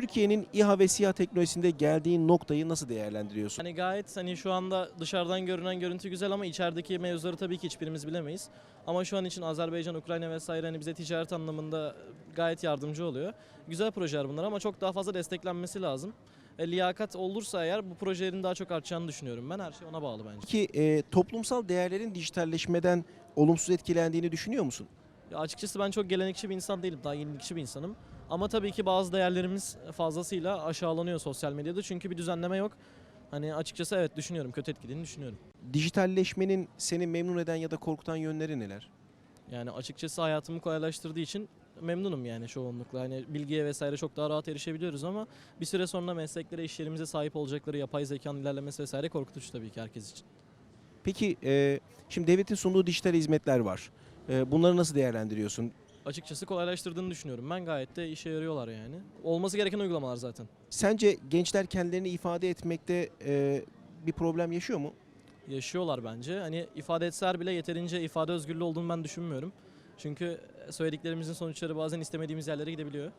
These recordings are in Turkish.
Türkiye'nin İHA ve SİHA teknolojisinde geldiği noktayı nasıl değerlendiriyorsun? Hani gayet hani şu anda dışarıdan görünen görüntü güzel ama içerideki mevzuları tabii ki hiçbirimiz bilemeyiz. Ama şu an için Azerbaycan, Ukrayna vesaire hani bize ticaret anlamında gayet yardımcı oluyor. Güzel projeler bunlar ama çok daha fazla desteklenmesi lazım. E, liyakat olursa eğer bu projelerin daha çok artacağını düşünüyorum ben. Her şey ona bağlı bence. Peki e, toplumsal değerlerin dijitalleşmeden olumsuz etkilendiğini düşünüyor musun? Ya açıkçası ben çok gelenekçi bir insan değilim. Daha yenilikçi bir insanım. Ama tabii ki bazı değerlerimiz fazlasıyla aşağılanıyor sosyal medyada. Çünkü bir düzenleme yok. Hani açıkçası evet düşünüyorum. Kötü etkilediğini düşünüyorum. Dijitalleşmenin seni memnun eden ya da korkutan yönleri neler? Yani açıkçası hayatımı kolaylaştırdığı için memnunum yani çoğunlukla. Hani bilgiye vesaire çok daha rahat erişebiliyoruz ama bir süre sonra mesleklere, iş yerimize sahip olacakları yapay zekanın ilerlemesi vesaire korkutucu tabii ki herkes için. Peki e, şimdi devletin sunduğu dijital hizmetler var. E, bunları nasıl değerlendiriyorsun? Açıkçası kolaylaştırdığını düşünüyorum. Ben gayet de işe yarıyorlar yani. Olması gereken uygulamalar zaten. Sence gençler kendilerini ifade etmekte e, bir problem yaşıyor mu? Yaşıyorlar bence. Hani ifade etseler bile yeterince ifade özgürlüğü olduğunu ben düşünmüyorum. Çünkü söylediklerimizin sonuçları bazen istemediğimiz yerlere gidebiliyor.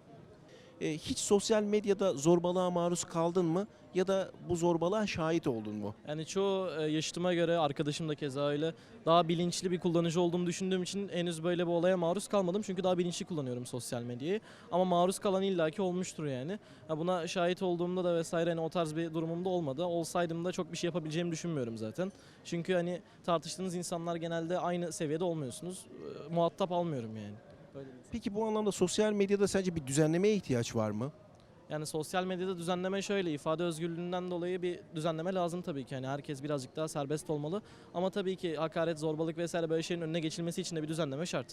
E, hiç sosyal medyada zorbalığa maruz kaldın mı ya da bu zorbalığa şahit oldun mu? Yani çoğu e, yaşıtıma göre arkadaşım da keza öyle daha bilinçli bir kullanıcı olduğumu düşündüğüm için henüz böyle bir olaya maruz kalmadım. Çünkü daha bilinçli kullanıyorum sosyal medyayı. Ama maruz kalan illaki olmuştur yani. Ha, buna şahit olduğumda da vesaire hani o tarz bir durumumda olmadı. Olsaydım da çok bir şey yapabileceğimi düşünmüyorum zaten. Çünkü hani tartıştığınız insanlar genelde aynı seviyede olmuyorsunuz. E, Muhatap almıyorum yani. Peki bu anlamda sosyal medyada sence bir düzenlemeye ihtiyaç var mı? Yani sosyal medyada düzenleme şöyle ifade özgürlüğünden dolayı bir düzenleme lazım tabii ki. Yani herkes birazcık daha serbest olmalı. Ama tabii ki hakaret, zorbalık vesaire böyle şeylerin önüne geçilmesi için de bir düzenleme şart.